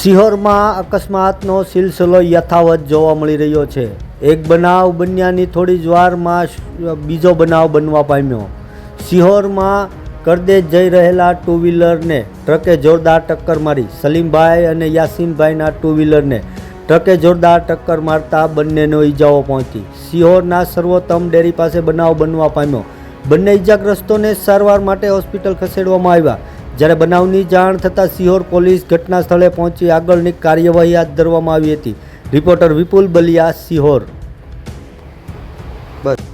સિહોરમાં અકસ્માતનો સિલસિલો યથાવત જોવા મળી રહ્યો છે. એક બનાવ બન્યાની થોડી જ વારમાં બીજો બનાવ બનવા પામ્યો. સિહોરમાં કરદેજ જઈ રહેલા ટુ વ્હીલરને ટ્રકે જોરદાર ટક્કર મારી. સલીમભાઈ અને યાસીનભાઈના ટુ વ્હીલરને ટ્રકે જોરદાર ટક્કર મારતા બંનેનો ઈજાઓ પહોંચી. સિહોરના સર્વોત્તમ ડેરી પાસે બનાવ બનવા પામ્યો. બંને ઈજાગ્રસ્તોને સારવાર માટે હોસ્પિટલ ખસેડવામાં આવ્યા. જ્યારે બનાવની જાણ થતાં સિહોર પોલીસ ઘટના સ્થળે પહોંચી આગળની કાર્યવાહી હાથ ધરવામાં આવી હતી. રિપોર્ટર વિપુલ બલિયા, સિહોર. બસ.